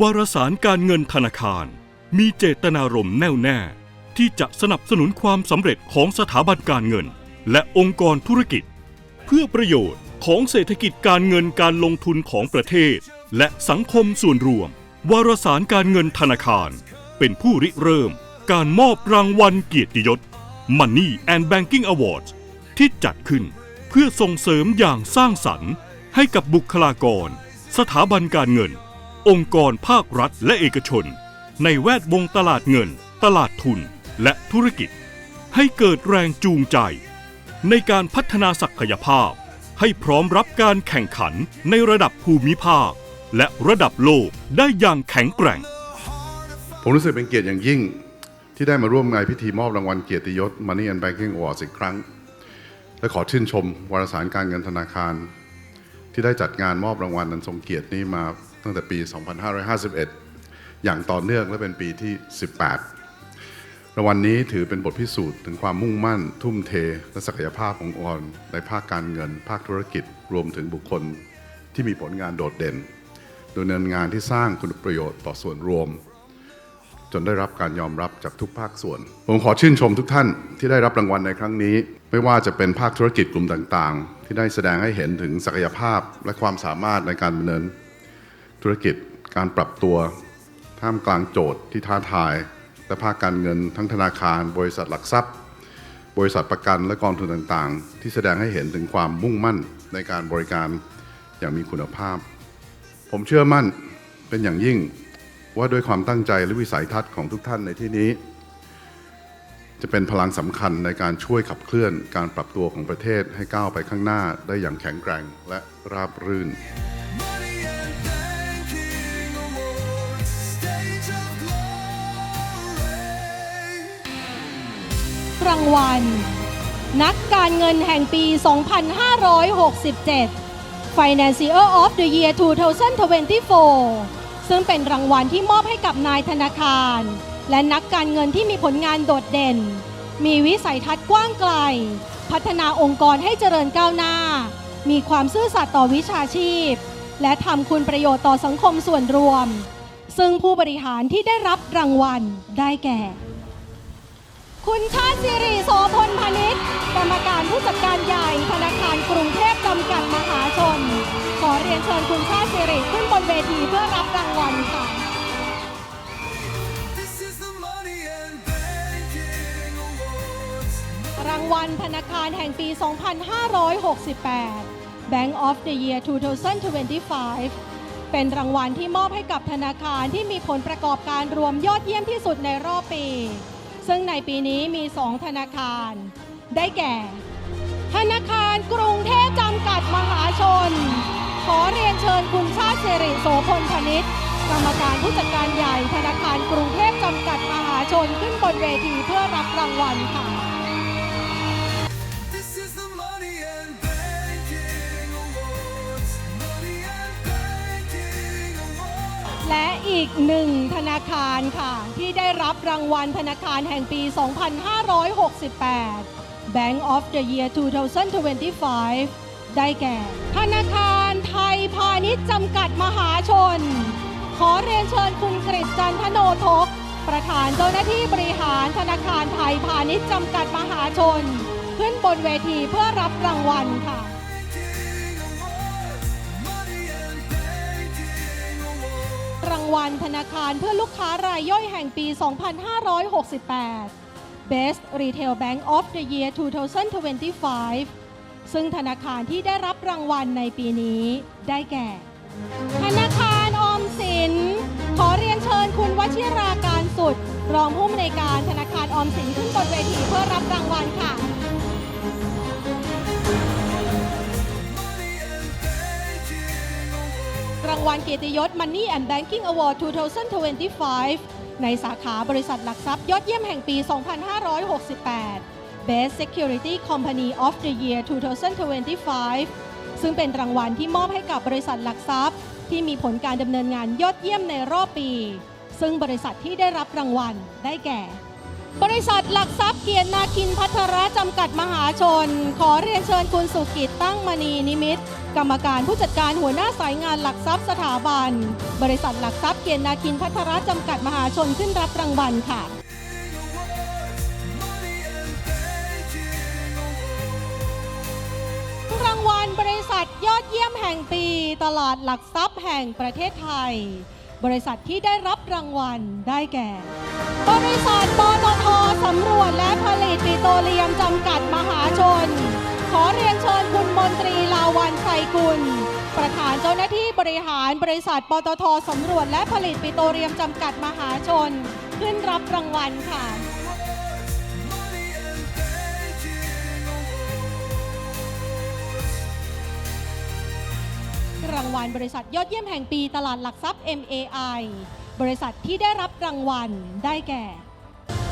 วารสารการเงินธนาคาร มีเจตนารมณ์แน่วแน่ ที่จะสนับสนุนความสำเร็จของสถาบันการเงิน และองค์กรธุรกิจ เพื่อประโยชน์ของเศรษฐกิจการเงินการลงทุนของประเทศ และสังคมส่วนรวม วารสารการเงินธนาคาร เป็นผู้ริเริ่ม การมอบรางวัลเกียรติยศ Money and Banking Awards ที่จัดขึ้นเพื่อส่งเสริมอย่างสร้างสรรค์ ให้กับบุคลากร สถาบันการเงิน องค์กรภาครัฐและเอกชน ในแวดวงตลาดเงิน ตลาดทุน และธุรกิจ ให้เกิดแรงจูงใจ ในการพัฒนาศักยภาพ ให้พร้อมรับการแข่งขันในระดับภูมิภาค และระดับโลกได้อย่างแข็งแกร่ง ผมรู้สึกเป็นเกียรติอย่างยิ่งที่ได้มาร่วมงานพิธีมอบรางวัลเกียรติยศ Money and Banking Awards อีกครั้ง และขอชื่นชมวารสารการเงินธนาคาร ที่ได้จัดงานมอบรางวัลนันทรงเกียรตินี้มา ตั้งแต่ปี 2551 อย่างต่อเนื่องและเป็นปีที่ 18 รางวัลนี้ถือเป็นบทพิสูจน์ถึงความมุ่งมั่น ทุ่มเท และศักยภาพขององค์กรในภาคการเงิน ภาคธุรกิจ รวมถึงบุคคลที่มีผลงานโดดเด่นดำเนินงานที่สร้างคุณประโยชน์ต่อส่วนรวม จนได้รับการยอมรับจากทุกภาคส่วน ผมขอชื่นชมทุกท่านที่ได้รับรางวัลในครั้งนี้ ไม่ว่าจะเป็นภาคธุรกิจกลุ่มต่าง ๆ ที่ได้แสดงให้เห็นถึงศักยภาพและความสามารถในการดำเนิน ธุรกิจการปรับตัวท่ามกลางโจทย์ที่ท้าทาย และภาคการเงินทั้งธนาคาร บริษัทหลักทรัพย์ บริษัทประกันและกองทุนต่างๆ ที่แสดงให้เห็นถึงความมุ่งมั่นในการบริการอย่างมีคุณภาพ ผมเชื่อมั่นเป็นอย่างยิ่งว่าด้วยความตั้งใจและวิสัยทัศน์ของทุกท่านในที่นี้ จะเป็นพลังสำคัญในการช่วยขับเคลื่อนการปรับตัวของประเทศให้ก้าวไปข้างหน้าได้อย่างแข็งแกร่งและราบรื่น รางวัล นักการเงินแห่งปี 2567 Financier of the Year 2024 ซึ่งเป็นรางวัลที่มอบให้กับนายธนาคาร และนักการเงินที่มีผลงานโดดเด่น มีวิสัยทัศน์กว้างไกล พัฒนาองค์กรให้เจริญก้าวหน้า มีความซื่อสัตย์ต่อวิชาชีพ และทำคุณประโยชน์ต่อสังคมส่วนรวมซึ่งผู้บริหารที่ได้รับรางวัลได้แก่ คุณชาติสิริโสพลพาณิชย์กรรมการผู้จัดการใหญ่ธนาคารกรุงเทพจำกัดมหาชน ขอเรียนเชิญคุณชาติสิริขึ้นบนเวทีเพื่อรับรางวัลค่ะ This is the Money and Banking Awards. รางวัลธนาคารแห่งปี 2568 Bank of the Year 2025 เป็นรางวัลที่มอบให้กับธนาคารที่มีผลประกอบการรวมยอดเยี่ยมที่สุดในรอบปี ซึ่งในปีนี้มี 2 ธนาคาร ได้แก่ ธนาคารกรุงเทพจำกัดมหาชน ขอเรียนเชิญคุณชาติสิริโสพลพนิษฐ์กรรมการผู้จัดการใหญ่ธนาคารกรุงเทพจำกัดมหาชนขึ้นบนเวทีเพื่อรับรางวัลค่ะ อีกหนึ่งธนาคารค่ะ ที่ได้รับรางวัลธนาคารแห่งปี 2568 Bank of the Year 2025 ได้แก่ ธนาคารไทยพาณิชย์จำกัดมหาชน ขอเรียนเชิญคุณกฤษจันทโนทก ประธานเจ้าหน้าที่บริหารธนาคารไทยพาณิชย์จำกัดมหาชน ขึ้นบนเวทีเพื่อรับรางวัลค่ะ รางวัลธนาคารเพื่อลูกค้ารายย่อยแห่งปี 2568 Best Retail Bank of the Year 2025 ซึ่งธนาคารที่ได้รับรางวัลในปีนี้ได้แก่ ธนาคารออมสิน ขอเรียนเชิญคุณวชิราการสุด รองผู้อำนวยการธนาคารออมสินขึ้นบนเวทีเพื่อรับรางวัลค่ะ รางวัลเกียรติยศ Money and Banking Award 2025 ในสาขาบริษัทหลักทรัพย์ยอดเยี่ยมแห่งปี 2568 Best Security Company of the Year 2025 ซึ่งเป็นรางวัลที่มอบให้กับบริษัทหลักทรัพย์ ที่มีผลการดำเนินงานยอดเยี่ยมในรอบปี ซึ่งบริษัทที่ได้รับรางวัลได้แก่ บริษัทหลักทรัพย์เกียรตินาคินพัทระจำกัดมหาชน ขอเรียนเชิญคุณสุกิจตั้งมณีนิมิตกรรมการผู้จัดการหัวหน้าสายงานหลักทรัพย์สถาบัน บริษัทหลักทรัพย์เกียรตินาคินพัทรจำกัดมหาชนขึ้นรับรางวัลค่ะรางวัลบริษัทยอดเยี่ยมแห่งปี ตลาดหลักทรัพย์แห่งประเทศไทย บริษัทที่ได้รับรางวัลได้แก่ บริษัทปตทสำรวจและผลิตปิโตรเลียมจำกัดมหาชน ขอเรียนเชิญคุณมนตรีลาวันชัยกุล ประธานเจ้าหน้าที่บริหารบริษัทปตทสำรวจและผลิตปิโตรเลียมจำกัดมหาชน ขึ้นรับรางวัลค่ะ รางวัลบริษัทยอดเยี่ยมแห่งปีตลาดหลักทรัพย์ MAI บริษัทที่ได้รับรางวัลได้แก่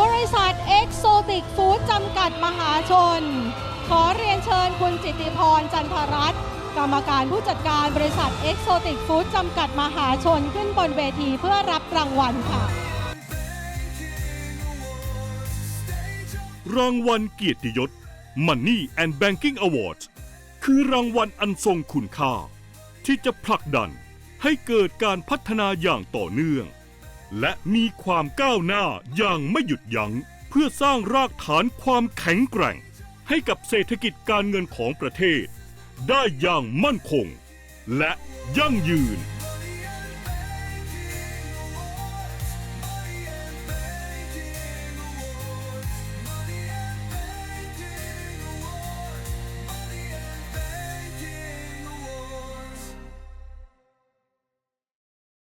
บริษัท Exotic Food จำกัดมหาชน ขอเรียนเชิญคุณจิติพรจันทรัตน์กรรมการผู้จัดการบริษัท Exotic Food จำกัดมหาชนขึ้นบนเวทีเพื่อรับรางวัลค่ะ รางวัลเกียรติยศ Money and Banking Awards คือรางวัลอันทรงคุณค่า ที่จะผลักดันให้เกิดการพัฒนาอย่างต่อเนื่อง และมีความก้าวหน้าอย่างไม่หยุดยัง้งเพื่อสร้างรากฐานความแข็งแกร่ง ให้กับเศรษฐกิจการเงินของประเทศ ได้อย่างมั่นคง และยั่งยืน